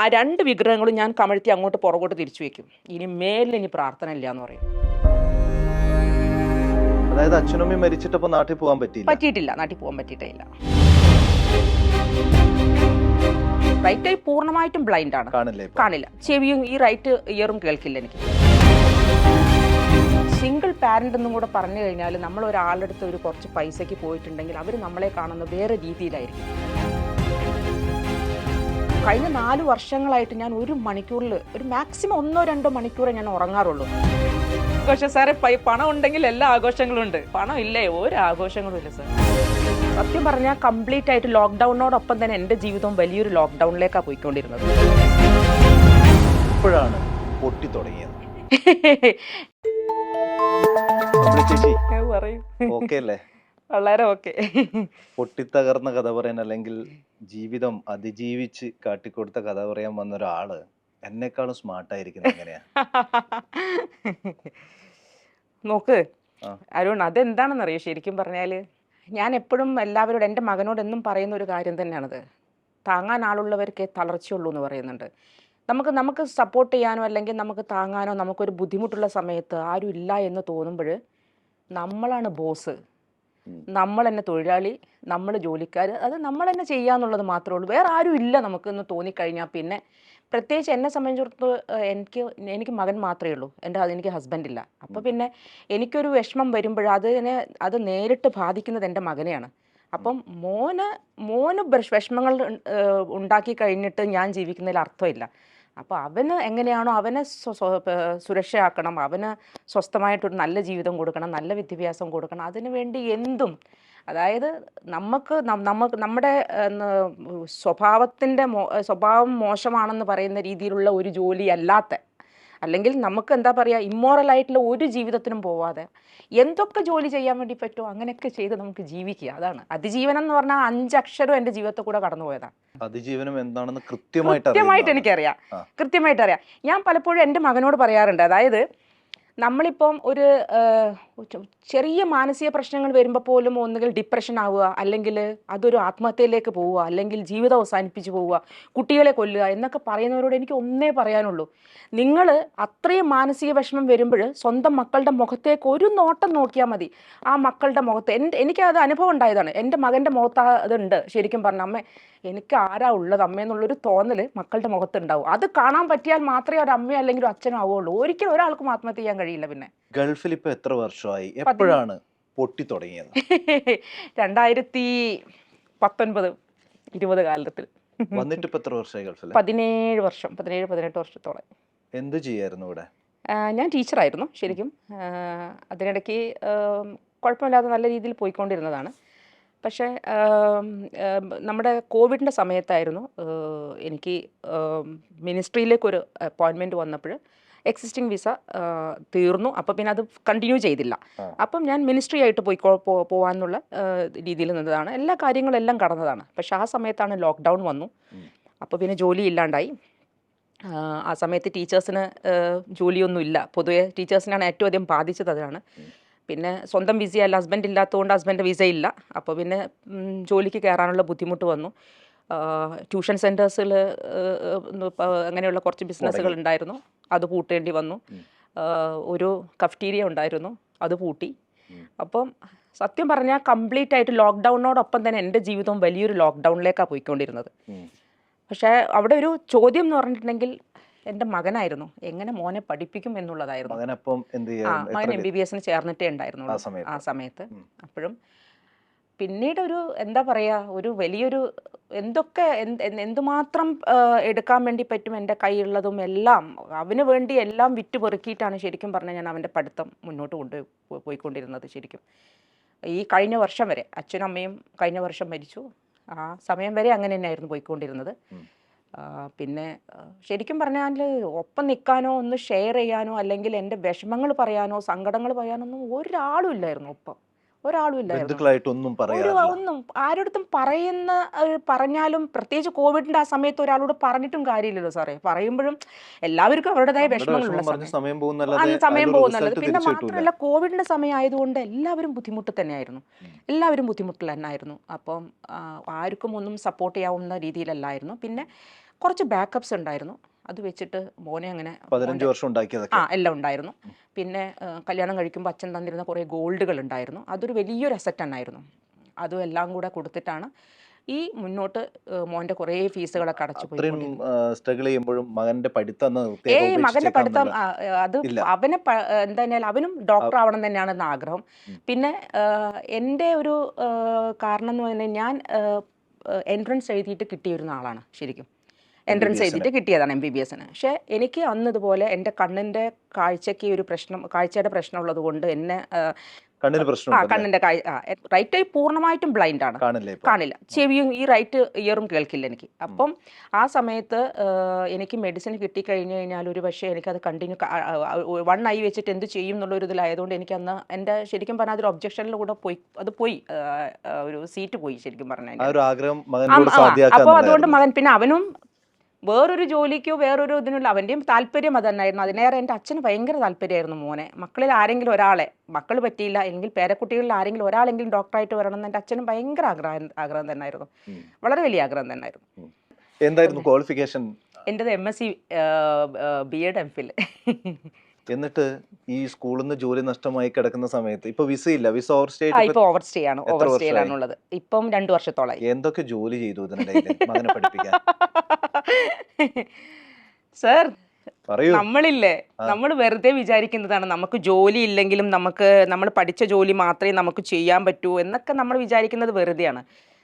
ആ രണ്ട് വിഗ്രഹങ്ങളും ഞാൻ കമഴ്ത്തി അങ്ങോട്ട് പുറകോട്ട് തിരിച്ചു വെക്കും. ഇനി മേലിൽ ഇനി പ്രാർത്ഥന ഇല്ല എന്ന് പറയും. അതായത് അച്ഛനമ്മയും മരിച്ചിട്ടപ്പോ നാട്ടിൽ പോകാൻ പറ്റിയില്ല? പറ്റിയിട്ടില്ല. നാട്ടിൽ പോകാൻ പറ്റിയിട്ടില്ല റൈറ്റ് ഐ പൂർണമായിട്ടും ബ്ലൈൻഡ് ആണ്. കാണില്ല ഇപ്പൊ? കാണില്ല. ചെവിയും ഈ റൈറ്റ് ഇയറും കേൾക്കില്ല എനിക്ക്. സിംഗിൾ പാരന്റ് എന്നും കൂടെ പറഞ്ഞു കഴിഞ്ഞാൽ നമ്മൾ ഒരാളുടെ അടുത്ത് ഒരു കുറച്ച് പൈസയ്ക്ക് പോയിട്ടുണ്ടെങ്കിൽ അവർ നമ്മളെ കാണുന്ന വേറെ രീതിയിലായിരിക്കും. കഴിഞ്ഞ നാല് വർഷങ്ങളായിട്ട് ഞാൻ ഒരു മണിക്കൂറിൽ ഒരു മാക്സിമം ഒന്നോ രണ്ടോ മണിക്കൂറേ ഞാൻ ഉറങ്ങാറുള്ളൂ. പക്ഷേ സാറേ പൈ- പണം ഉണ്ടെങ്കിൽ എല്ലാ ആഘോഷങ്ങളും ഉണ്ട്. പണം ഇല്ലേ? ഒരു ആഘോഷങ്ങളും ഇല്ല സാർ സത്യം പറഞ്ഞാൽ കംപ്ലീറ്റ് ആയിട്ട് ലോക്ക്ഡൗണിനോടൊപ്പം തന്നെ എന്റെ ജീവിതം വലിയൊരു ലോക്ക്ഡൗണിലേക്കാണ് പോയിക്കൊണ്ടിരുന്നത്. ഇപ്പോഴാണ് പൊട്ടി തുടങ്ങിയത്. ചേച്ചി പറയൂ. ഓക്കെ അല്ലേ? വളരെ ഓക്കെ. പൊട്ടിത്തകർന്ന കഥ പറയാൻ അല്ലെങ്കിൽ ജീവിതം അതിജീവിച്ച് കാട്ടിക്കൊടുത്ത കഥ പറയാൻ വന്ന ഒരാൾ എന്നെക്കാളും സ്മാർട്ടായിരിക്കുന്നത് എങ്ങനെയാ? നോക്ക്. അരുൺ അതെന്താണെന്നറിയോ ശരിക്കും പറഞ്ഞാൽ? ഞാൻ എപ്പോഴും എല്ലാവരോടും എന്റെ മകനോട് എന്നും പറയുന്ന ഒരു കാര്യം തന്നെയാണത്. താങ്ങാൻ ആളുള്ളവർക്കേ തളർച്ചയുള്ളൂ എന്ന് പറയുന്നുണ്ട്. നമുക്ക് നമുക്ക് സപ്പോർട്ട് ചെയ്യാനോ അല്ലെങ്കിൽ നമുക്ക് താങ്ങാനോ നമുക്കൊരു ബുദ്ധിമുട്ടുള്ള സമയത്ത് ആരും ഇല്ല എന്ന് തോന്നുമ്പോൾ നമ്മളാണ് ബോസ്. നമ്മൾ തന്നെ തൊഴിലാളി നമ്മൾ ജോലിക്കാർ അത് നമ്മൾ തന്നെ ചെയ്യാന്നുള്ളത് മാത്രമേ ഉള്ളൂ. വേറെ ആരും ഇല്ല നമുക്കെന്ന് തോന്നിക്കഴിഞ്ഞാൽ പിന്നെ. പ്രത്യേകിച്ച് എന്നെ സംബന്ധിച്ചിടത്തോളം എനിക്ക് എനിക്ക് മകൻ മാത്രമേ ഉള്ളൂ. എന്റെ എനിക്ക് ഹസ്ബൻഡ് ഇല്ല. അപ്പോൾ പിന്നെ എനിക്കൊരു വിഷമം വരുമ്പോൾ അതിനെ അത് നേരിട്ട് ബാധിക്കുന്നത് എന്റെ മകനെയാണ്. അപ്പം മോന് മോന് വിഷ- വിഷമങ്ങൾ ഉണ്ടാക്കി കഴിഞ്ഞിട്ട് ഞാൻ ജീവിക്കുന്നതിൽ അർത്ഥമില്ല. അപ്പോൾ അവന് എങ്ങനെയാണോ അവനെ സുരക്ഷയാക്കണം അവന് സ്വസ്ഥമായിട്ടൊരു നല്ല ജീവിതം കൊടുക്കണം നല്ല വിദ്യാഭ്യാസം കൊടുക്കണം. അതിനു വേണ്ടി എന്തും അതായത് നമുക്ക് നമുക്ക് നമ്മുടെ സ്വഭാവത്തിന്റെ സ്വഭാവം മോശമാണെന്ന് പറയുന്ന രീതിയിലുള്ള ഒരു ജോലി അല്ലാത്ത അല്ലെങ്കിൽ നമുക്ക് എന്താ പറയുക ഇമ്മോറൽ ആയിട്ടുള്ള ഒരു ജീവിതത്തിനും പോവാതെ എന്തൊക്കെ ജോലി ചെയ്യാൻ വേണ്ടി പറ്റുമോ അങ്ങനെയൊക്കെ ചെയ്ത് നമുക്ക് ജീവിക്കുക. അതാണ്. അതിജീവനം എന്ന് പറഞ്ഞാൽ അഞ്ചക്ഷരം എന്റെ ജീവിതത്തിൽ കൂടെ കടന്നു പോയതാണ് അതിജീവനം എന്താണെന്ന് കൃത്യമായിട്ട് കൃത്യമായിട്ട് എനിക്കറിയാം. കൃത്യമായിട്ട് അറിയാം ഞാൻ പലപ്പോഴും എന്റെ മകനോട് പറയാറുണ്ട്. അതായത് നമ്മളിപ്പം ഒരു ചെറിയ മാനസിക പ്രശ്നങ്ങൾ വരുമ്പോൾ പോലും ഒന്നുകിൽ ഡിപ്രഷൻ ആവുക അല്ലെങ്കിൽ അതൊരു ആത്മഹത്യയിലേക്ക് പോവുക അല്ലെങ്കിൽ ജീവിതം അവസാനിപ്പിച്ച് പോവുക കുട്ടികളെ കൊല്ലുക എന്നൊക്കെ പറയുന്നവരോട് എനിക്ക് ഒന്നേ പറയാനുള്ളൂ. നിങ്ങൾ അത്രയും മാനസിക വിഷമം വരുമ്പോൾ സ്വന്തം മക്കളുടെ മുഖത്തേക്ക് ഒരു നോട്ടം നോക്കിയാൽ മതി. ആ മക്കളുടെ മുഖത്ത് എന്റെ എനിക്കത് അനുഭവം ഉണ്ടായതാണ്. എന്റെ മകന്റെ മുഖത്ത് അതുണ്ട് ശരിക്കും പറഞ്ഞ അമ്മ എനിക്ക് ആരാ ഉള്ളത്? അമ്മ എന്നുള്ളൊരു തോന്നൽ മക്കളുടെ മുഖത്തുണ്ടാവും. അത് കാണാൻ പറ്റിയാൽ മാത്രമേ ഒരു അമ്മയോ അല്ലെങ്കിൽ ഒരു അച്ഛനോ ആവുകയുള്ളൂ. ഒരിക്കലും ഒരാൾക്കും ആത്മഹത്യ ചെയ്യാൻ കഴിയില്ല പിന്നെ. ഗൾഫിൽ ഇപ്പൊ എത്ര വർഷമായി എപ്പോഴാണ് പൊട്ടി തുടങ്ങിയത്? രണ്ടായിരത്തി പത്തൊൻപത് ഇരുപത് കാലത്തിൽ. വന്നിട്ട് ഇപ്പൊ എത്ര വർഷമായി ഗൾഫിൽ പതിനേഴ് വർഷം പതിനേഴ് പതിനെട്ട് വർഷത്തോളം. എന്ത് ചെയ്യായിരുന്നു ഇവിടെ? ഞാൻ ടീച്ചറായിരുന്നു ശരിക്കും. അതിനിടയ്ക്ക് കുഴപ്പമില്ലാതെ നല്ല രീതിയിൽ പോയിക്കൊണ്ടിരുന്നതാണ്. പക്ഷേ നമ്മുടെ കോവിഡിന്റെ സമയത്തായിരുന്നു എനിക്ക് മിനിസ്ട്രിയിലേക്കൊരു അപ്പോയിൻമെന്റ് വന്നപ്പോൾ എക്സിസ്റ്റിംഗ് വിസ തീർന്നു. അപ്പം പിന്നെ അത് കണ്ടിന്യൂ ചെയ്തില്ല. അപ്പം ഞാൻ മിനിസ്ട്രി ആയിട്ട് പോയി പോകാനുള്ള രീതിയിൽ നിന്നതാണ്. എല്ലാ കാര്യങ്ങളെല്ലാം കടന്നതാണ്. പക്ഷെ ആ സമയത്താണ് ലോക്ക്ഡൗൺ വന്നു. അപ്പോൾ പിന്നെ ജോലി ഇല്ലാണ്ടായി. ആ, സമയത്ത് ടീച്ചേഴ്സിന് ജോലിയൊന്നും ഇല്ല. പൊതുവെ ടീച്ചേഴ്സിനാണ് ഏറ്റവും അധികം ബാധിച്ചത് അതാണ്. പിന്നെ സ്വന്തം വിസയല്ല ഹസ്ബൻഡ് ഇല്ലാത്തതുകൊണ്ട് ഹസ്ബൻഡ് വിസ ഇല്ല. അപ്പോൾ പിന്നെ ജോലിക്ക് കയറാനുള്ള ബുദ്ധിമുട്ട് വന്നു. ട്യൂഷൻ സെന്റേഴ്സിൽ അങ്ങനെയുള്ള കുറച്ച് ബിസിനസ്സുകൾ ഉണ്ടായിരുന്നു. അത് പൂട്ടേണ്ടി വന്നു. ഒരു കഫ്റ്റീരിയ ഉണ്ടായിരുന്നു. അത് പൂട്ടി. അപ്പം സത്യം പറഞ്ഞാൽ കംപ്ലീറ്റ് ആയിട്ട് ലോക്ക്ഡൗണിനോടൊപ്പം തന്നെ എന്റെ ജീവിതം വലിയൊരു ലോക്ക്ഡൗണിലേക്കാണ് പോയിക്കൊണ്ടിരുന്നത്. പക്ഷേ അവിടെ ഒരു ചോദ്യം എന്ന് പറഞ്ഞിട്ടുണ്ടെങ്കിൽ എന്റെ മകനായിരുന്നു. എങ്ങനെ മോനെ പഠിപ്പിക്കും എന്നുള്ളതായിരുന്നു. മകൻ എം ബി ബി എസിന് ചേർന്നിട്ടേ ഉണ്ടായിരുന്നു ആ സമയത്ത്. അപ്പോഴും പിന്നീട് ഒരു എന്താ പറയുക ഒരു വലിയൊരു എന്തൊക്കെ എന്ത് എന്ത് എന്തുമാത്രം എടുക്കാൻ വേണ്ടി പറ്റും എന്റെ കയ്യിലുള്ളതും എല്ലാം അവന് വേണ്ടി എല്ലാം വിറ്റ് പെറുക്കിയിട്ടാണ് ശരിക്കും പറഞ്ഞാൽ ഞാൻ അവന്റെ പഠിത്തം മുന്നോട്ട് കൊണ്ട് പോയിക്കൊണ്ടിരുന്നത് ശരിക്കും. ഈ കഴിഞ്ഞ വർഷം വരെ അച്ഛനും അമ്മയും കഴിഞ്ഞ വർഷം മരിച്ചു. ആ സമയം വരെ അങ്ങനെ തന്നെയായിരുന്നു പോയിക്കൊണ്ടിരുന്നത്. പിന്നെ ശരിക്കും പറഞ്ഞാൽ ഒപ്പം നിൽക്കാനോ ഒന്ന് ഷെയർ ചെയ്യാനോ അല്ലെങ്കിൽ എന്റെ വിഷമങ്ങൾ പറയാനോ സങ്കടങ്ങൾ പറയാനോ ഒന്നും ഒരാളും ഇല്ലായിരുന്നു ഒപ്പം. ഒരാളും ഒരു ഒന്നും ആരോടത്തും പറയുന്ന പറഞ്ഞാലും പ്രത്യേകിച്ച് കോവിഡിന്റെ ആ സമയത്ത് ഒരാളോട് പറഞ്ഞിട്ടും കാര്യമില്ലല്ലോ സാറേ. പറയുമ്പോഴും എല്ലാവർക്കും അവരുടേതായ വിഷമങ്ങളുണ്ട് വിഷമങ്ങളുള്ള സമയം പോകുന്നത് പോകുന്നല്ലാതെ പിന്നെ മാത്രമല്ല കോവിഡിന്റെ സമയം ആയതുകൊണ്ട് എല്ലാവരും ബുദ്ധിമുട്ട് തന്നെയായിരുന്നു. എല്ലാവരും ബുദ്ധിമുട്ടിൽ തന്നെയായിരുന്നു അപ്പം ആർക്കും ഒന്നും സപ്പോർട്ട് ചെയ്യാവുന്ന രീതിയിലല്ലായിരുന്നു. പിന്നെ കുറച്ച് ബാക്കപ്സ് ഉണ്ടായിരുന്നു. അത് വെച്ചിട്ട് മോനെ അങ്ങനെ പതിനഞ്ച് വർഷം ഉണ്ടാക്കിയതൊക്കെ. ആ എല്ലാം ഉണ്ടായിരുന്നു. പിന്നെ കല്യാണം കഴിക്കുമ്പോൾ അച്ഛൻ തന്നിരുന്ന കുറേ ഗോൾഡുകൾ ഉണ്ടായിരുന്നു. അതൊരു വലിയൊരു അസറ്റ് തന്നെയായിരുന്നു അതും എല്ലാം കൂടെ കൊടുത്തിട്ടാണ് ഈ മുന്നോട്ട് മോന്റെ മോന്റെ കുറേ ഫീസുകളൊക്കെ അടച്ചു സ്ട്രഗിൾ ചെയ്യുമ്പോഴും മകന്റെ പഠിത്തം ഏയ് മകന്റെ പഠിത്തം അത്. അവനെ എന്താ എന്തായാലും അവനും ഡോക്ടർ ആവണം തന്നെയാണ് എന്ന ആഗ്രഹം. പിന്നെ എന്റെ ഒരു കാരണം എന്ന് പറഞ്ഞാൽ ഞാൻ എൻട്രൻസ് എഴുതിയിട്ട് കിട്ടിയിരുന്ന ആളാണ് ശരിക്കും. എൻട്രൻസ് ചെയ്തിട്ട് എഴുതിയിട്ട് കിട്ടിയതാണ് എം ബി ബി എസിന് പക്ഷേ എനിക്ക് അന്നതുപോലെ എന്റെ കണ്ണിന്റെ കാഴ്ചയ്ക്ക് ഒരു പ്രശ്നം കാഴ്ചയുടെ പ്രശ്നമുള്ളത് കൊണ്ട് എന്നെ കണ്ണിന് പ്രശ്നം കാഴ്ച റൈറ്റ് ഐ പൂർണമായിട്ടും ബ്ലൈൻഡ് ആണ്. കാണില്ല ചെവിയും ഈ റൈറ്റ് ഇയറും കേൾക്കില്ല എനിക്ക്. അപ്പം ആ സമയത്ത് എനിക്ക് മെഡിസിൻ കിട്ടിക്കഴിഞ്ഞു കഴിഞ്ഞാൽ ഒരു പക്ഷേ എനിക്കത് കണ്ടിന്യൂ വൺ ഐ വെച്ചിട്ട് എന്ത് ചെയ്യും എന്നുള്ള ഒരു ഇതിലായതുകൊണ്ട് എനിക്ക് അന്ന് എന്റെ ശരിക്കും പറഞ്ഞാൽ അതൊരു ഒബ്ജക്ഷനിലൂടെ പോയി അത് പോയി ഒരു സീറ്റ് പോയി ശരിക്കും പറഞ്ഞാൽ അപ്പോൾ അതുകൊണ്ട് മകൻ പിന്നെ അവനും വേറൊരു ജോലിക്കോ വേറൊരു ഇതിനുള്ള അവന്റെയും താല്പര്യം അത് തന്നെയായിരുന്നു അതിനേറെ എന്റെ അച്ഛന് ഭയങ്കര താല്പര്യമായിരുന്നു മോനെ. മക്കളിൽ ആരെങ്കിലും ഒരാളെ മക്കൾ പറ്റിയില്ല എങ്കിൽ പേരക്കുട്ടികളിൽ ആരെങ്കിലും ഒരാളെങ്കിലും ഡോക്ടറായിട്ട് വരണം എന്ന് എന്റെ അച്ഛനും ഭയങ്കര ആഗ്രഹം ആഗ്രഹം തന്നെയായിരുന്നു. വളരെ വലിയ ആഗ്രഹം തന്നെയായിരുന്നു എന്തായിരുന്നു ക്വാളിഫിക്കേഷൻ എന്റെത് M S C B Ed M Phil എന്നിട്ട് ഈ സ്കൂളിൽ നിന്ന് ജോലി നഷ്ടമായി കിടക്കുന്ന സമയത്ത് ഇപ്പൊ വിസ ഇല്ല. വിസ ഓവർ സ്റ്റേ ഇപ്പൊ ഓവർ സ്റ്റേ ആണ് ഓവർ സ്റ്റേ ആണുള്ളത്. ഇപ്പം രണ്ടു വർഷത്തോളായി. എന്തൊക്കെ ജോലി ചെയ്തു ഇതിനിടയിൽ മകനെ പഠിപ്പിക്കാൻ. സർ നമ്മളില്ലേ നമ്മൾ വെറുതെ വിചാരിക്കുന്നതാണ് നമുക്ക് ജോലി ഇല്ലെങ്കിലും നമുക്ക് നമ്മൾ പഠിച്ച ജോലി മാത്രമേ നമുക്ക് ചെയ്യാൻ പറ്റൂ എന്നൊക്കെ നമ്മൾ വിചാരിക്കുന്നത് വെറുതെയാണ്.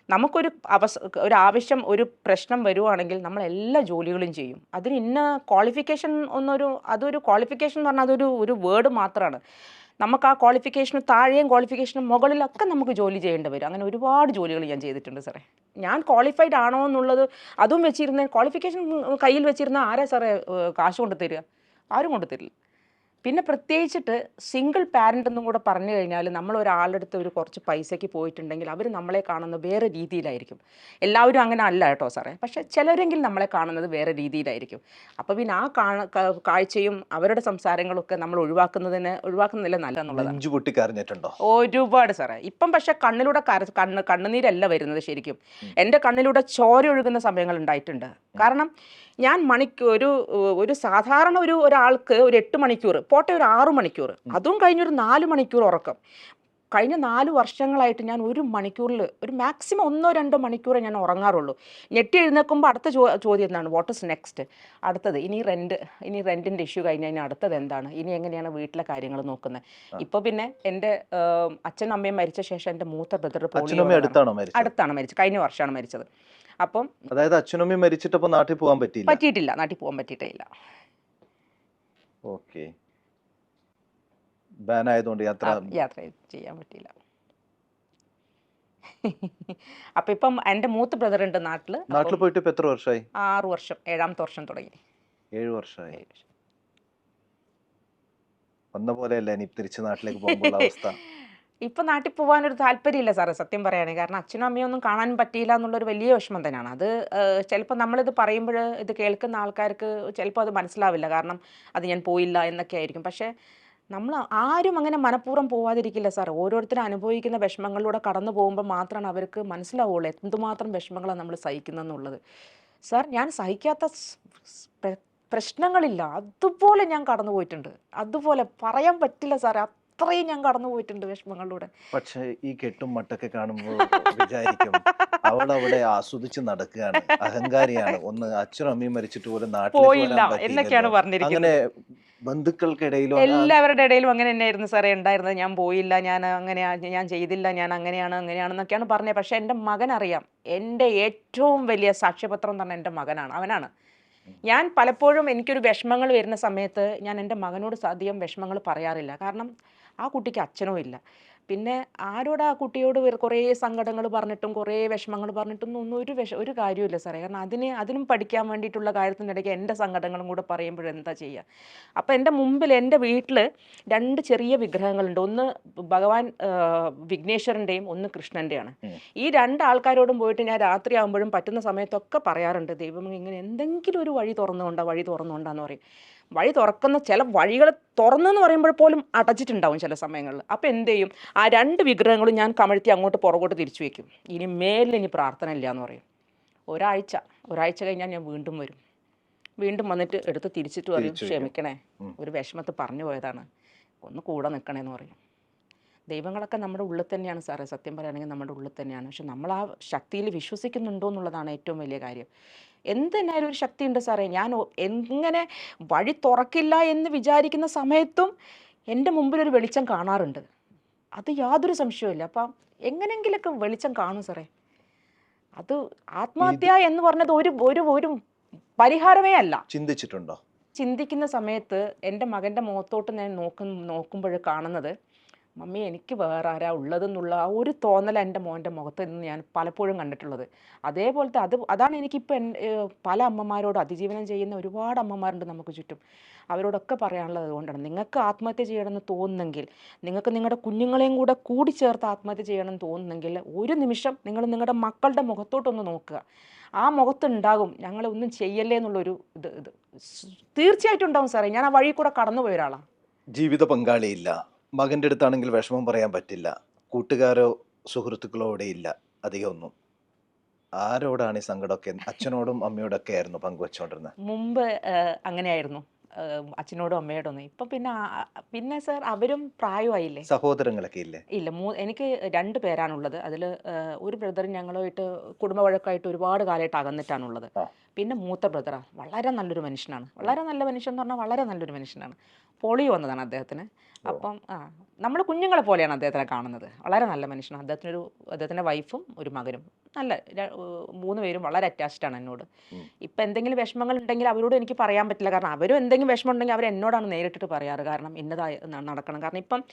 നമുക്കൊരു അവസ ഒരു ആവശ്യം ഒരു പ്രശ്നം വരുവാണെങ്കിൽ നമ്മൾ എല്ലാ ജോലികളും ചെയ്യും. അതിന് ഇന്ന ക്വാളിഫിക്കേഷൻ ഒന്നൊരു അതൊരു ക്വാളിഫിക്കേഷൻ എന്ന് പറഞ്ഞാൽ അതൊരു ഒരു വേർഡ് മാത്രമാണ് നമുക്ക് ആ ക്വാളിഫിക്കേഷന് താഴെയും ക്വാളിഫിക്കേഷനും മുകളിലൊക്കെ നമുക്ക് ജോലി ചെയ്യേണ്ടി വരും. അങ്ങനെ ഒരുപാട് ജോലികൾ ഞാൻ ചെയ്തിട്ടുണ്ട് സാറേ. ഞാൻ ക്വാളിഫൈഡ് ആണോ എന്നുള്ളത് അതും വെച്ചിരുന്ന ക്വാളിഫിക്കേഷൻ കയ്യിൽ വെച്ചിരുന്ന ആരാ സാറേ കാശ് കൊണ്ട് തരിക ആരും കൊണ്ട് തരില്ല പിന്നെ പ്രത്യേകിച്ചിട്ട് സിംഗിൾ പാരന്റ് എന്നും കൂടെ പറഞ്ഞു കഴിഞ്ഞാൽ നമ്മൾ ഒരാളുടെ അടുത്ത് ഒരു കുറച്ച് പൈസയ്ക്ക് പോയിട്ടുണ്ടെങ്കിൽ അവർ നമ്മളെ കാണുന്നത് വേറെ രീതിയിലായിരിക്കും. എല്ലാവരും അങ്ങനെ അല്ല കേട്ടോ സാറേ. പക്ഷേ ചിലരെങ്കിൽ നമ്മളെ കാണുന്നത് വേറെ രീതിയിലായിരിക്കും. അപ്പോൾ പിന്നെ ആ കാഴ്ചയും അവരുടെ സംസാരങ്ങളൊക്കെ നമ്മൾ ഒഴിവാക്കുന്നതിന് ഒഴിവാക്കുന്നില്ല നല്ല എന്നുള്ളതാണ്. ഒരുപാട് സാറേ. ഇപ്പം പക്ഷെ കണ്ണിലൂടെ കര കണ്ണ് കണ്ണുനീരല്ല വരുന്നത് ശരിക്കും. എന്റെ കണ്ണിലൂടെ ചോര ഒഴുകുന്ന സമയങ്ങൾ ഉണ്ടായിട്ടുണ്ട്. കാരണം ഞാൻ മണിക്കൂർ ഒരു ഒരു സാധാരണ ഒരു ഒരാൾക്ക് ഒരു എട്ട് മണിക്കൂർ പോട്ടെ ഒരു ആറു മണിക്കൂർ അതും കഴിഞ്ഞൊരു നാല് മണിക്കൂർ ഉറക്കം. കഴിഞ്ഞ നാല് വർഷങ്ങളായിട്ട് ഞാൻ ഒരു മണിക്കൂറിൽ ഒരു മാക്സിമം ഒന്നോ രണ്ടോ മണിക്കൂറേ ഞാൻ ഉറങ്ങാറുള്ളൂ. ഞെട്ടി എഴുന്നേൽക്കുമ്പോൾ അടുത്ത ചോ ചോദ്യം എന്താണ്? വാട്ട് ഇസ് നെക്സ്റ്റ് അടുത്തത് ഇനി റെന്റ് ഇനി റെന്റിന്റെ ഇഷ്യൂ കഴിഞ്ഞ് കഴിഞ്ഞാൽ അടുത്തത് എന്താണ്? ഇനി എങ്ങനെയാണ് വീട്ടിലെ കാര്യങ്ങൾ നോക്കുന്നത്? ഇപ്പോൾ പിന്നെ എന്റെ അച്ഛനമ്മയും അച്ഛനും അമ്മയും മരിച്ച ശേഷം എന്റെ മൂത്ത ബ്രദർ അടുത്താണ് മരിച്ചത്. കഴിഞ്ഞ വർഷമാണ് മരിച്ചത്. അപ്പം അതായത് അച്ഛനും അമ്മയും മരിച്ചിട്ടപ്പോ നാട്ടിൽ പോകാൻ പറ്റിയില്ല? പറ്റിയിട്ടില്ല. നാട്ടിൽ പോകാൻ പറ്റിയിട്ടില്ല ഓക്കെ. ബാൻ ആയതുകൊണ്ട് യാത്ര യാത്ര ചെയ്യാൻ പറ്റിയില്ല. അപ്പൊ ഇപ്പം എന്റെ മൂത്ത ബ്രദർ ഉണ്ട് നാട്ടിൽ. നാട്ടിൽ പോയിട്ട് ഇപ്പൊ എത്ര വർഷമായി ആറു വർഷം ഏഴാമത്തെ വർഷം തുടങ്ങി. ഏഴ് വർഷമായി വന്ന പോലെയല്ല ഇനി തിരിച്ച് നാട്ടിലേക്ക് പോകുമ്പോൾ അവസ്ഥ. ഇപ്പൊ നാട്ടിൽ പോകാൻ പോകാനൊരു താല്പര്യമില്ല സാറേ സത്യം പറയുകയാണെങ്കിൽ കാരണം അച്ഛനും അമ്മയും ഒന്നും കാണാൻ പറ്റിയില്ല എന്നുള്ളൊരു വലിയ വിഷമം തന്നെയാണ്. അത് ചിലപ്പോൾ നമ്മളിത് പറയുമ്പോൾ ഇത് കേൾക്കുന്ന ആൾക്കാർക്ക് ചിലപ്പോൾ അത് മനസ്സിലാവില്ല. കാരണം അത് ഞാൻ പോയില്ല എന്നൊക്കെ ആയിരിക്കും. പക്ഷേ നമ്മൾ ആരും അങ്ങനെ മനഃപൂർവം പോവാതിരിക്കില്ല സാർ ഓരോരുത്തരും അനുഭവിക്കുന്ന വിഷമങ്ങളിലൂടെ കടന്നു പോകുമ്പോൾ മാത്രമാണ് അവർക്ക് മനസ്സിലാവുള്ളൂ എന്തുമാത്രം വിഷമങ്ങളാണ് നമ്മൾ സഹിക്കുന്നതെന്നുള്ളത്. സാർ ഞാൻ സഹിക്കാത്ത പ്രശ്നങ്ങളില്ല. അതുപോലെ ഞാൻ കടന്നു പോയിട്ടുണ്ട്. അതുപോലെ പറയാൻ പറ്റില്ല സാറേ. അത്രയും ഞാൻ കടന്നു പോയിട്ടുണ്ട് വിഷമങ്ങളിലൂടെ. പക്ഷെ ഈ കെട്ടും മട്ടൊക്കെ കാണുമ്പോൾ വിചാരിക്കും അവൾ അവിടെ ആസ്വദിച്ച് നടക്കുകയാണ് അഹങ്കാരിയാണ്. ഒന്ന് അച്ഛനും അമ്മയും മരിച്ചിട്ട് പോലും നാട്ടിലേക്ക് പോയില്ല എന്നൊക്കെയാണ്. പറഞ്ഞിരിക്കുന്നത്. അങ്ങനെ ബന്ധുക്കൾക്കിടയിലും എല്ലാവരുടെ ഇടയിലും അങ്ങനെ തന്നെയായിരുന്നു സാറേ ഉണ്ടായിരുന്നത്. ഞാൻ പോയില്ല ഞാൻ അങ്ങനെ ഞാൻ ചെയ്തില്ല ഞാൻ അങ്ങനെയാണ് അങ്ങനെയാണെന്നൊക്കെയാണ് പറഞ്ഞത്. പക്ഷെ എന്റെ മകൻ അറിയാം എന്റെ ഏറ്റവും വലിയ സാക്ഷ്യപത്രം തന്നെ എന്റെ മകനാണ് അവനാണ്. ഞാൻ പലപ്പോഴും എനിക്കൊരു വിഷമങ്ങൾ വരുന്ന സമയത്ത് ഞാൻ എന്റെ മകനോട് അധികം വിഷമങ്ങൾ പറയാറില്ല. കാരണം ആ കുട്ടിക്ക് അച്ഛനോ ഇല്ല. പിന്നെ ആരോട് ആ കുട്ടിയോട് കുറേ സങ്കടങ്ങൾ പറഞ്ഞിട്ടും കുറേ വിഷമങ്ങൾ പറഞ്ഞിട്ടും ഒന്നും ഒരു വിഷ ഒരു കാര്യമില്ല സാറേ. കാരണം അതിന് അതിനും പഠിക്കാൻ വേണ്ടിയിട്ടുള്ള കാര്യത്തിനിടയ്ക്ക് എന്റെ സങ്കടങ്ങളും കൂടെ പറയുമ്പോൾ എന്താ ചെയ്യുക? അപ്പോൾ എന്റെ മുമ്പിൽ എന്റെ വീട്ടിൽ രണ്ട് ചെറിയ വിഗ്രഹങ്ങളുണ്ട്. ഒന്ന് ഭഗവാൻ വിഘ്നേശ്വരന്റെയും ഒന്ന് കൃഷ്ണന്റെയാണ്. ഈ രണ്ട് ആൾക്കാരോടും പോയിട്ട് ഞാൻ രാത്രി ആകുമ്പോഴും പറ്റുന്ന സമയത്തൊക്കെ പറയാറുണ്ട് ദൈവം ഇങ്ങനെ എന്തെങ്കിലും ഒരു വഴി തുറന്നുകൊണ്ടാണ് വഴി തുറന്നുകൊണ്ടാന്ന് പറയും. വഴി തുറക്കുന്ന ചില വഴികൾ തുറന്നെന്ന് പറയുമ്പോൾ പോലും അടച്ചിട്ടുണ്ടാവും ചില സമയങ്ങളിൽ. അപ്പോൾ എന്ത് ചെയ്യും? ആ രണ്ട് വിഗ്രഹങ്ങളും ഞാൻ കമഴ്ത്തി അങ്ങോട്ട് പുറകോട്ട് തിരിച്ചു വയ്ക്കും ഇനി മേലിൽ ഇനി പ്രാർത്ഥന ഇല്ല എന്ന് പറയും. ഒരാഴ്ച ഒരാഴ്ച കഴിഞ്ഞാൽ ഞാൻ വീണ്ടും വരും. വീണ്ടും വന്നിട്ട് എടുത്ത് തിരിച്ചിട്ട് പറയും ക്ഷമിക്കണേ. ഒരു വിഷമത്ത് പറഞ്ഞു പോയതാണ്. ഒന്ന് കൂടെ നിൽക്കണേന്ന് പറയും. ദൈവങ്ങളൊക്കെ നമ്മുടെ ഉള്ളിൽ തന്നെയാണ് സാറേ. സത്യം പറയുകയാണെങ്കിൽ നമ്മുടെ ഉള്ളിൽ തന്നെയാണ്. പക്ഷെ നമ്മൾ ആ ശക്തിയിൽ വിശ്വസിക്കുന്നുണ്ടോ എന്നുള്ളതാണ് ഏറ്റവും വലിയ കാര്യം. എന്തിനായാലും ഒരു ശക്തി ഉണ്ട് സാറേ. ഞാൻ എങ്ങനെ വഴി തുറക്കില്ല എന്ന് വിചാരിക്കുന്ന സമയത്തും എന്റെ മുമ്പിൽ ഒരു വെളിച്ചം കാണാറുണ്ട്. അത് യാതൊരു സംശയവുമില്ല. അപ്പം എങ്ങനെങ്കിലൊക്കെ വെളിച്ചം കാണും സാറേ. അത് ആത്മഹത്യ എന്ന് പറഞ്ഞത് ഒരു ഒരു ഒരു പരിഹാരമേ അല്ല. ചിന്തിച്ചിട്ടുണ്ടോ? ചിന്തിക്കുന്ന സമയത്ത് എന്റെ മകന്റെ മുഖത്തോട്ട് ഞാൻ നോക്കും നോക്കുമ്പോൾ കാണുന്നത് മമ്മി എനിക്ക് വേറെ ആരാ ഉള്ളതെന്നുള്ള ആ ഒരു തോന്നൽ എന്റെ മോന്റെ മുഖത്ത് നിന്ന് ഞാൻ പലപ്പോഴും കണ്ടിട്ടുള്ളത്. അതേപോലത്തെ അത് അതാണ് എനിക്കിപ്പോൾ പല അമ്മമാരോട് അതിജീവനം ചെയ്യുന്ന ഒരുപാട് അമ്മമാരുണ്ട് നമുക്ക് ചുറ്റും. അവരോടൊക്കെ പറയാനുള്ളത് അതുകൊണ്ടാണ് നിങ്ങൾക്ക് ആത്മഹത്യ ചെയ്യണമെന്ന് തോന്നുന്നെങ്കിൽ നിങ്ങൾക്ക് നിങ്ങളുടെ കുഞ്ഞുങ്ങളെയും കൂടെ കൂടി ചേർത്ത് ആത്മഹത്യ ചെയ്യണമെന്ന് തോന്നുന്നെങ്കിൽ ഒരു നിമിഷം നിങ്ങൾ നിങ്ങളുടെ മക്കളുടെ മുഖത്തോട്ടൊന്ന് നോക്കുക. ആ മുഖത്തുണ്ടാകും ഞങ്ങളെ ഒന്നും ചെയ്യല്ലേ എന്നുള്ളൊരു ഇത് ഇത്. തീർച്ചയായിട്ടും ഉണ്ടാവും സാറേ. ഞാൻ ആ വഴി കൂടെ കടന്നു പോയ ഒരാളാണ് ജീവിത പങ്കാളിയില്ല. മകന്റെ അടുത്താണെങ്കിൽ വിഷമം പറയാൻ പറ്റില്ല. കൂട്ടുകാരോ സുഹൃത്തുക്കളോ അവിടെ ഇല്ല. അധികം ഒന്നും. ആരോടാണ് ഈ സങ്കടമൊക്കെ? അച്ഛനോടും അമ്മയോടൊക്കെ ആയിരുന്നു പങ്കുവെച്ചോണ്ടിരുന്നത് മുമ്പ് അങ്ങനെയായിരുന്നു. അച്ഛനോടും അമ്മയോടും ഇപ്പൊ പിന്നെ പിന്നെ സർ അവരും പ്രായമായില്ലേ? സഹോദരങ്ങളൊക്കെ ഇല്ലേ? ഇല്ല മൂ എനിക്ക് രണ്ട് പേരാണുള്ളത്. അതിൽ ഒരു ബ്രദറും ഞങ്ങളുമായിട്ട് കുടുംബ വഴക്കായിട്ട് ഒരുപാട് കാലമായിട്ട് അകന്നിട്ടാണുള്ളത്. പിന്നെ മൂത്ത ബ്രദറാണ് വളരെ നല്ലൊരു മനുഷ്യനാണ്. വളരെ നല്ല മനുഷ്യൻ എന്ന് പറഞ്ഞാൽ വളരെ നല്ലൊരു മനുഷ്യനാണ്. പോളിയോ വന്നതാണ് അദ്ദേഹത്തിന്. അപ്പം ആ നമ്മൾ കുഞ്ഞുങ്ങളെ പോലെയാണ് അദ്ദേഹത്തിനെ കാണുന്നത്. വളരെ നല്ല മനുഷ്യനാണ്. അദ്ദേഹത്തിനൊരു അദ്ദേഹത്തിന്റെ വൈഫും ഒരു മകനും. നല്ല മൂന്ന് പേരും വളരെ അറ്റാച്ച്ഡ് ആണ് എന്നോട്. ഇപ്പം എന്തെങ്കിലും വിഷമങ്ങൾ ഉണ്ടെങ്കിൽ അവരോട് എനിക്ക് പറയാൻ പറ്റില്ല. കാരണം അവരും എന്തെങ്കിലും വിഷമം ഉണ്ടെങ്കിൽ അവർ എന്നോടാണ് നേരിട്ടിട്ട് പറയാറ്. കാരണം ഇന്നതായി നടക്കണം. കാരണം ഇപ്പം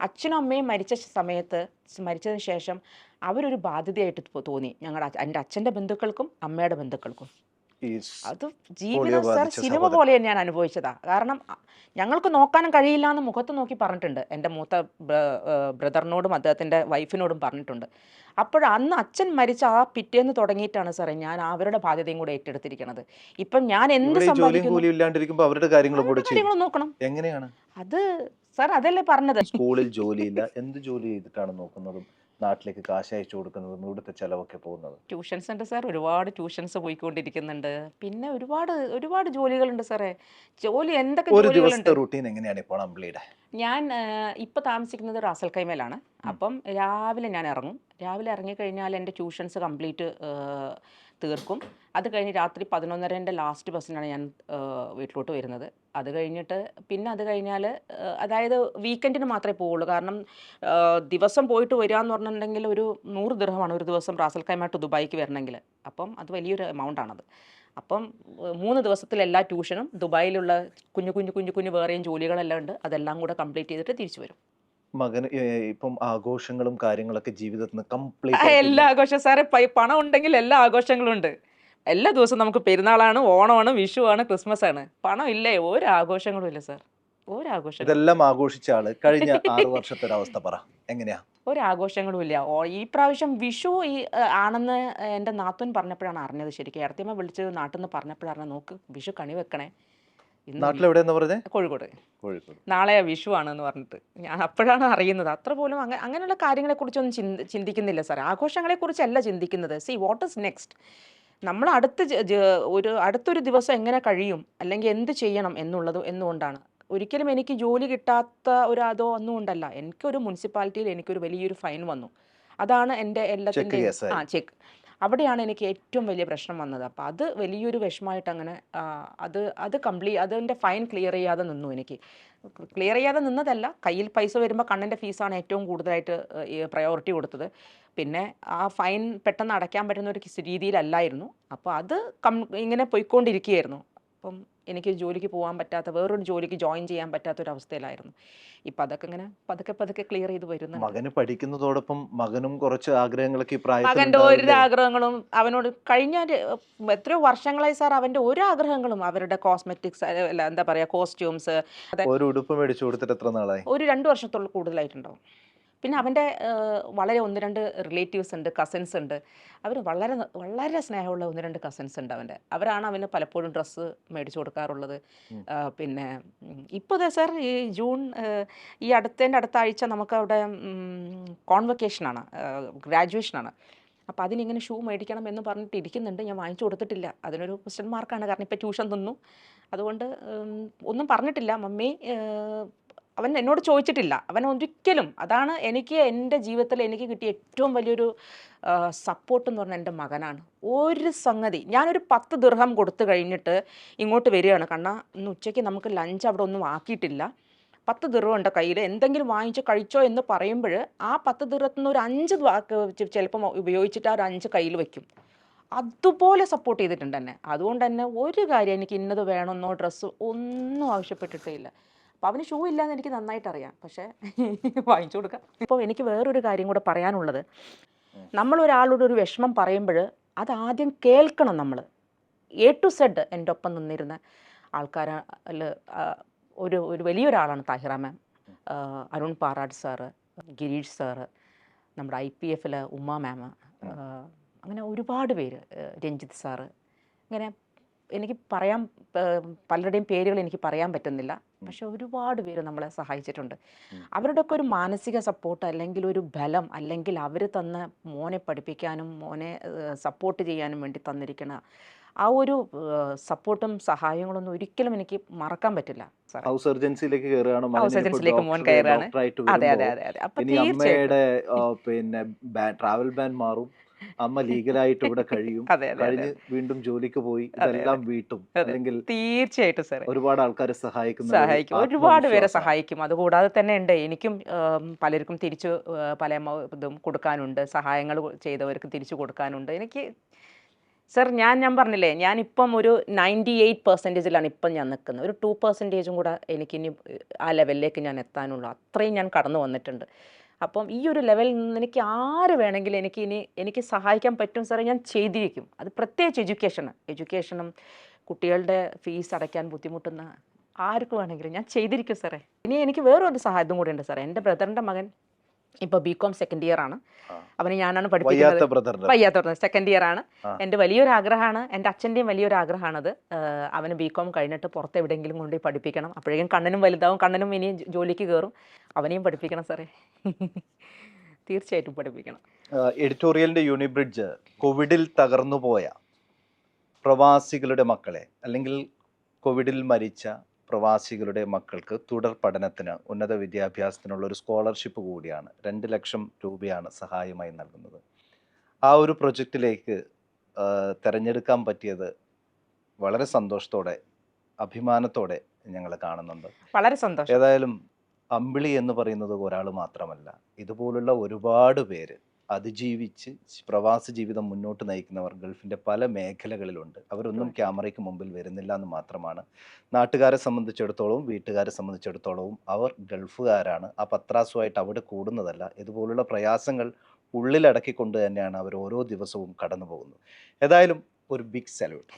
അച്ഛനും അമ്മയും മരിച്ച സമയത്ത് മരിച്ചതിന് ശേഷം അവരൊരു ബാധ്യതയായിട്ട് തോന്നി. ഞങ്ങളുടെ എന്റെ അച്ഛന്റെ ബന്ധുക്കൾക്കും അമ്മയുടെ ബന്ധുക്കൾക്കും. അത് ജീവിതം സാർ സിനിമ പോലെ ഞാൻ അനുഭവിച്ചതാ. കാരണം ഞങ്ങൾക്ക് നോക്കാനും കഴിയില്ല എന്ന് മുഖത്ത് നോക്കി പറഞ്ഞിട്ടുണ്ട്. എന്റെ മൂത്ത ബ്രദറിനോടും അദ്ദേഹത്തിന്റെ വൈഫിനോടും പറഞ്ഞിട്ടുണ്ട്. അപ്പോൾ അന്ന് അച്ഛൻ മരിച്ച ആ പിറ്റേന്ന് തുടങ്ങിയിട്ടാണ് സാറേ ഞാൻ അവരുടെ ബാധ്യതയും കൂടെ ഏറ്റെടുത്തിരിക്കുന്നത് ഇപ്പം ഞാൻ എന്ത് ഇല്ലാണ്ടിരിക്കുമ്പോ അവരുടെ കാര്യങ്ങൾ നോക്കണം. എങ്ങനെയാണ്? അത് സാർ അതല്ലേ പറഞ്ഞത്? സ്കൂളിൽ ജോലിയില്ല. എന്ത് ജോലി ചെയ്തിട്ടാണ് നോക്കുന്നതും? നാട്ടിലേക്ക് കാശ് അയച്ചു കൊടുക്കുന്നതും ഇവിടുത്തെ ചെലവൊക്കെ പോകുന്നത്? ട്യൂഷൻസ് ഉണ്ട് സാർ ഒരുപാട് ട്യൂഷൻസ് പോയിക്കൊണ്ടിരിക്കുന്നുണ്ട്. പിന്നെ ഒരുപാട് ഒരുപാട് ജോലികളുണ്ട് സാറേ. ജോലി എന്തൊക്കെ ഒരു ജോലികളുണ്ട്? ദിവസത്തെ റുട്ടീൻ എങ്ങനെയാണ് ഇപ്പോൾ അമ്പിളിയുടെ? ഞാൻ ഇപ്പോൾ താമസിക്കുന്നത് റാസൽ കൈമേലാണ് അപ്പം രാവിലെ ഞാൻ ഇറങ്ങും. രാവിലെ ഇറങ്ങിക്കഴിഞ്ഞാൽ എന്റെ ട്യൂഷൻസ് കംപ്ലീറ്റ് തീർക്കും. അത് കഴിഞ്ഞ് രാത്രി പതിനൊന്നരന്റെ ലാസ്റ്റ് ബസ്സിനാണ് ഞാൻ വീട്ടിലോട്ട് വരുന്നത്. അത് കഴിഞ്ഞിട്ട് പിന്നെ അത് കഴിഞ്ഞാൽ അതായത് വീക്കെൻഡിന് മാത്രമേ പോവുള്ളൂ. കാരണം ദിവസം പോയിട്ട് വരിക എന്ന് പറഞ്ഞിട്ടുണ്ടെങ്കിൽ ഒരു നൂറ് ദൃഹമാണ് ഒരു ദിവസം റാസൽ കൈമായിട്ട് ദുബായിക്ക് വരണമെങ്കിൽ. അപ്പം അത് വലിയൊരു എമൗണ്ട് ആണത്. അപ്പം മൂന്ന് ദിവസത്തിൽ എല്ലാ ട്യൂഷനും ദുബായിലുള്ള കുഞ്ഞു കുഞ്ഞു കുഞ്ഞു കുഞ്ഞു വേറെയും ജോലികളെല്ലാം ഉണ്ട്. അതെല്ലാം കൂടെ കംപ്ലീറ്റ് ചെയ്തിട്ട് തിരിച്ചു വരും. മകന് ഇപ്പം ആഘോഷങ്ങളും കാര്യങ്ങളൊക്കെ ജീവിതത്തിൽ നിന്ന് കംപ്ലീറ്റ് എല്ലാ ആഘോഷം സാറേ പണം ഉണ്ടെങ്കിൽ എല്ലാ ആഘോഷങ്ങളും ഉണ്ട്. എല്ലാ ദിവസവും നമുക്ക് പെരുന്നാളാണ് ഓണമാണ് വിഷു ആണ് ക്രിസ്മസ് ആണ് പണം ഇല്ലേ? ഒരു ആഘോഷങ്ങളും ഇല്ല സാർ. ഒരു ആഘോഷം ഇതെല്ലാം ആഘോഷിച്ച ആൾ കഴിഞ്ഞ ആറ് വർഷത്തെ ഒരു അവസ്ഥ പറ. എങ്ങനെയാ? ഒരു ആഘോഷങ്ങളും ഇല്ല. ഈ പ്രാവശ്യം വിഷു ഈ ആണെന്ന് എന്റെ നാത്തൂൻ പറഞ്ഞപ്പോഴാണ് അറിഞ്ഞത് ശരിക്കും. ഇടത്തിയമ്മ വിളിച്ച് നാട്ടിൽ നിന്ന് പറഞ്ഞപ്പോഴാണ്. നോക്ക് വിഷു കണി വെക്കണേ. പറഞ്ഞേ? കോഴിക്കോട്. നാളെ വിഷു ആണെന്ന് പറഞ്ഞിട്ട്. ഞാൻ അപ്പോഴാണ് അറിയുന്നത്. അത്ര പോലും അങ്ങനെ അങ്ങനെയുള്ള കാര്യങ്ങളെക്കുറിച്ചൊന്നും ചിന്ത ചിന്തിക്കുന്നില്ല സാർ ആഘോഷങ്ങളെ കുറിച്ചല്ല ചിന്തിക്കുന്നത്. സി വാട്ട് ഇസ് നെക്സ്റ്റ് നമ്മൾ അടുത്ത ഒരു അടുത്തൊരു ദിവസം എങ്ങനെ കഴിയും? അല്ലെങ്കിൽ എന്ത് ചെയ്യണം എന്നുള്ളത് എന്നുകൊണ്ടാണ്. ഒരിക്കലും എനിക്ക് ജോലി കിട്ടാത്ത ഒരു അതോ ഒന്നും ഉണ്ടല്ല എനിക്കൊരു മുനിസിപ്പാലിറ്റിയിൽ എനിക്കൊരു വലിയൊരു ഫൈൻ വന്നു. അതാണ് എന്റെ എല്ലാത്തിന്റെയും. ആ ചെക്ക് അവിടെയാണ് എനിക്ക് ഏറ്റവും വലിയ പ്രശ്നം വന്നത്. അപ്പോൾ അത് വലിയൊരു വിഷമമായിട്ട് അങ്ങനെ അത് അത് കംപ്ലീ അതിന്റെ ഫൈൻ ക്ലിയർ ചെയ്യാതെ നിന്നു എനിക്ക്. ക്ലിയർ ചെയ്യാതെ നിന്നതല്ല കയ്യിൽ പൈസ വരുമ്പോൾ കണ്ണിന്റെ ഫീസാണ് ഏറ്റവും കൂടുതലായിട്ട് പ്രയോറിറ്റി കൊടുത്തത്. പിന്നെ ആ ഫൈൻ പെട്ടെന്ന് അടയ്ക്കാൻ പറ്റുന്ന ഒരു രീതിയിലല്ലായിരുന്നു. അപ്പോൾ അത് കം ഇങ്ങനെ പോയിക്കൊണ്ടിരിക്കുകയായിരുന്നു. അപ്പം എനിക്ക് ജോലിക്ക് പോകാൻ പറ്റാത്ത വേറൊരു ജോലിക്ക് ജോയിൻ ചെയ്യാൻ പറ്റാത്ത ഒരു അവസ്ഥയിലായിരുന്നു ഇപ്പം അതൊക്കെ ഇങ്ങനെ പതുക്കെ പതുക്കെ ക്ലിയർ ചെയ്ത് വരുന്നു മകന് പഠിക്കുന്നതോടൊപ്പം മകനും കുറച്ച് ആഗ്രഹങ്ങളൊക്കെ മകന്റെ ഒരു ആഗ്രഹങ്ങളും അവനോട് കഴിഞ്ഞ എത്രയോ വർഷങ്ങളായി സാർ അവന്റെ ഒരു ആഗ്രഹങ്ങളും അവരുടെ കോസ്മെറ്റിക്സ് അല്ല എന്താ പറയാ കോസ്റ്റ്യൂംസ് ഒരു ഉടുപ്പ് മേടിച്ചു കൊടുത്തിട്ട് എത്ര നാളായി? ഒരു രണ്ട് വർഷത്തോളം കൂടുതലായിട്ടുണ്ടാവും. പിന്നെ അവന്റെ വളരെ ഒന്ന് രണ്ട് റിലേറ്റീവ്സ് ഉണ്ട് കസിൻസ് ഉണ്ട്. അവർ വളരെ വളരെ സ്നേഹമുള്ള ഒന്ന് രണ്ട് കസിൻസ് ഉണ്ട് അവന്റെ. അവരാണ് അവന് പലപ്പോഴും ഡ്രസ്സ് മേടിച്ചു കൊടുക്കാറുള്ളത്. പിന്നെ ഇപ്പോൾ അതെ സാർ ഈ ജൂൺ ഈ അടുത്തതിന്റെ അടുത്ത ആഴ്ച നമുക്ക് അവിടെ കോൺവെക്കേഷനാണ് ഗ്രാജുവേഷനാണ് അപ്പോൾ അതിനിങ്ങനെ ഷൂ മേടിക്കണം എന്ന് പറഞ്ഞിട്ട് ഇരിക്കുന്നുണ്ട്. ഞാൻ വാങ്ങിച്ചു കൊടുത്തിട്ടില്ല. അതിനൊരു ക്വസ്റ്റ്യൻ മാർക്കാണ് കാരണം ഇപ്പോൾ ട്യൂഷൻ തന്നു. അതുകൊണ്ട് ഒന്നും പറഞ്ഞിട്ടില്ല. മമ്മി അവൻ എന്നോട് ചോദിച്ചിട്ടില്ല. അവൻ ഒരിക്കലും അതാണ് എനിക്ക് എന്റെ ജീവിതത്തിൽ എനിക്ക് കിട്ടിയ ഏറ്റവും വലിയൊരു സപ്പോർട്ട് എന്ന് പറഞ്ഞാൽ എന്റെ മകനാണ്. ഒരു സംഗതി ഞാനൊരു പത്ത് ദീർഘം കൊടുത്തു കഴിഞ്ഞിട്ട് ഇങ്ങോട്ട് വരികയാണ്. കാരണം ഇന്ന് ഉച്ചയ്ക്ക് നമുക്ക് ലഞ്ച് അവിടെ ഒന്നും ആക്കിയിട്ടില്ല. പത്ത് ദീർഘം ഉണ്ട് കയ്യിൽ എന്തെങ്കിലും വാങ്ങിച്ച് കഴിച്ചോ എന്ന് പറയുമ്പോൾ ആ പത്ത് ദീർഘത്തിൽ നിന്ന് ഒരു അഞ്ച് വാക്ക് ചിലപ്പം ഉപയോഗിച്ചിട്ട് ആ ഒരു അഞ്ച് കയ്യിൽ വയ്ക്കും അതുപോലെ സപ്പോർട്ട് ചെയ്തിട്ടുണ്ട് തന്നെ അതുകൊണ്ട് തന്നെ ഒരു കാര്യം എനിക്ക് ഇന്നത് വേണമെന്നോ ഡ്രസ്സ് ഒന്നും ആവശ്യപ്പെട്ടിട്ടേ ഇല്ല. അപ്പം അവന് ഷൂ ഇല്ലാന്ന് എനിക്ക് നന്നായിട്ട് അറിയാം. പക്ഷേ വാങ്ങിച്ചു കൊടുക്കാം. ഇപ്പോൾ എനിക്ക് വേറൊരു കാര്യം കൂടെ പറയാനുള്ളത്. നമ്മൾ ഒരാളോട് ഒരു വിഷമം പറയുമ്പോൾ അത് ആദ്യം കേൾക്കണം നമ്മൾ എ ടു സെഡ് എന്റെ ഒപ്പം നിന്നിരുന്ന ആൾക്കാരിൽ ഒരു ഒരു വലിയൊരാളാണ് Thahira ma'am Arun Parad sir Gireesh sir നമ്മുടെ ഐ പി എഫിലെ ഉമ്മ മാം അങ്ങനെ ഒരുപാട് പേര് രഞ്ജിത്ത് സാറ്. ഇങ്ങനെ എനിക്ക് പറയാൻ പലരുടെയും പേരുകൾ എനിക്ക് പറയാൻ പറ്റുന്നില്ല. പക്ഷെ ഒരുപാട് പേര് നമ്മളെ സഹായിച്ചിട്ടുണ്ട്. അവരുടെയൊക്കെ ഒരു മാനസിക സപ്പോർട്ട് അല്ലെങ്കിൽ ഒരു ബലം അല്ലെങ്കിൽ അവർ തന്ന മോനെ പഠിപ്പിക്കാനും മോനെ സപ്പോർട്ട് ചെയ്യാനും വേണ്ടി തന്നിരിക്കുന്ന ആ ഒരു സപ്പോർട്ടും സഹായങ്ങളൊന്നും ഒരിക്കലും എനിക്ക് മറക്കാൻ പറ്റില്ല ഹൗസ് സർജൻസിയിലേക്ക് കയറുകയാണ്. മോൻ കയറുകയാണ്. അതെ അതെ അതെ അതെ. അപ്പൊ ഇനി തീർച്ചയായിട്ടും. പിന്നെ ട്രാവൽ ബാൻ മാറും. അമ്മ ലീഗലായിട്ട് ഇവിടെ കഴിയും. കഴിഞ്ഞ് വീണ്ടും ജോലിക്ക് പോയി. ഇതെല്ലാം വീട്ടും. അല്ലെങ്കിൽ തീർച്ചയായിട്ടും സാറേ. ഒരുപാട് ആൾക്കാരെ സഹായിക്കുന്ന സഹായിക്കും. ഒരുപാട് പേരെ സഹായിക്കും. അതുകൂടാതെ തന്നെ ഉണ്ട്. എനിക്കും പലർക്കും തിരിച്ചു പല ഇതും കൊടുക്കാനുണ്ട്. സഹായങ്ങൾ ചെയ്തവർക്ക് തിരിച്ചു കൊടുക്കാനുണ്ട്. എനിക്ക് സർ ഞാൻ ഞാൻ പറഞ്ഞില്ലേ ഞാൻ ഇപ്പം ഒരു നയന്റി എയ്റ്റ് പെർസെന്റേജിലാണ് ഇപ്പം ഞാൻ നിൽക്കുന്നത്. ഒരു ടു പെർസെന്റേജും കൂടെ എനിക്കിനി ആ ലെവലിലേക്ക് ഞാൻ എത്താനുള്ളൂ. അത്രയും ഞാൻ കടന്നു വന്നിട്ടുണ്ട്. അപ്പം ഈ ഒരു ലെവലിൽ നിന്ന് എനിക്ക് ആര് വേണമെങ്കിലും എനിക്ക് ഇനി എനിക്ക് സഹായിക്കാൻ പറ്റും സാറേ ഞാൻ ചെയ്തിരിക്കും. അത് പ്രത്യേകിച്ച് എഡ്യൂക്കേഷന് എഡ്യൂക്കേഷനും കുട്ടികളുടെ ഫീസ് അടയ്ക്കാൻ ബുദ്ധിമുട്ടുന്ന ആർക്ക് വേണമെങ്കിലും ഞാൻ ചെയ്തിരിക്കും സാറേ. ഇനി എനിക്ക് വേറൊരു സഹായത്തും കൂടി ഉണ്ട് സാറേ. എന്റെ ബ്രദറിന്റെ മകൻ ഇപ്പോൾ ബി കോം സെക്കൻഡ് ഇയർ ആണ്. അവന് ഞാനാണ് പഠിപ്പിക്കുന്നത്. വയ്യാത്ത സെക്കൻഡ് ഇയർ ആണ്. എന്റെ വലിയൊരു ആഗ്രഹമാണ് എന്റെ അച്ഛന്റെയും വലിയൊരു ആഗ്രഹമാണത്. അത് അവന് ബി കോം കഴിഞ്ഞിട്ട് പുറത്ത് എവിടെയെങ്കിലും കൊണ്ടുപോയി പഠിപ്പിക്കണം. അപ്പോഴേക്കും കണ്ണനും വലുതാവും കണ്ണനും ഇനിയും ജോലിക്ക് കയറും അവനെയും പഠിപ്പിക്കണം സാറേ. തീർച്ചയായിട്ടും പഠിപ്പിക്കണം. എഡിറ്റോറിയലിന്റെ യൂണിബ്രിഡ്ജ് കോവിഡിൽ തകർന്നുപോയ പ്രവാസികളുടെ മക്കളെ അല്ലെങ്കിൽ കോവിഡിൽ മരിച്ച പ്രവാസികളുടെ മക്കൾക്ക് തുടർ പഠനത്തിന് ഉന്നത വിദ്യാഭ്യാസത്തിനുള്ള ഒരു സ്കോളർഷിപ്പ് കൂടിയാണ് രണ്ട് ലക്ഷം രൂപയാണ് സഹായമായി നൽകുന്നത്. ആ ഒരു പ്രൊജക്റ്റിലേക്ക് തിരഞ്ഞെടുക്കാൻ പറ്റിയത് വളരെ സന്തോഷത്തോടെ അഭിമാനത്തോടെ ഞങ്ങൾ കാണുന്നുണ്ട്. വളരെ സന്തോഷം. ഏതായാലും അമ്പിളി എന്ന് പറയുന്നത് ഒരാൾ മാത്രമല്ല. ഇതുപോലുള്ള ഒരുപാട് പേര് അതിജീവിച്ച് പ്രവാസ ജീവിതം മുന്നോട്ട് നയിക്കുന്നവർ ഗൾഫിന്റെ പല മേഖലകളിലുണ്ട്. അവരൊന്നും ക്യാമറയ്ക്ക് മുമ്പിൽ വരുന്നില്ല എന്ന് മാത്രമാണ്. നാട്ടുകാരെ സംബന്ധിച്ചിടത്തോളവും വീട്ടുകാരെ സംബന്ധിച്ചിടത്തോളവും അവർ ഗൾഫുകാരാണ്. ആ പത്രാസുമായിട്ട് അവിടെ കൂടുന്നതല്ല. ഇതുപോലുള്ള പ്രയാസങ്ങൾ ഉള്ളിലടക്കിക്കൊണ്ട് തന്നെയാണ് അവർ ഓരോ ദിവസവും കടന്നു പോകുന്നത് ഏതായാലും ഒരു ബിഗ് സല്യൂട്ട്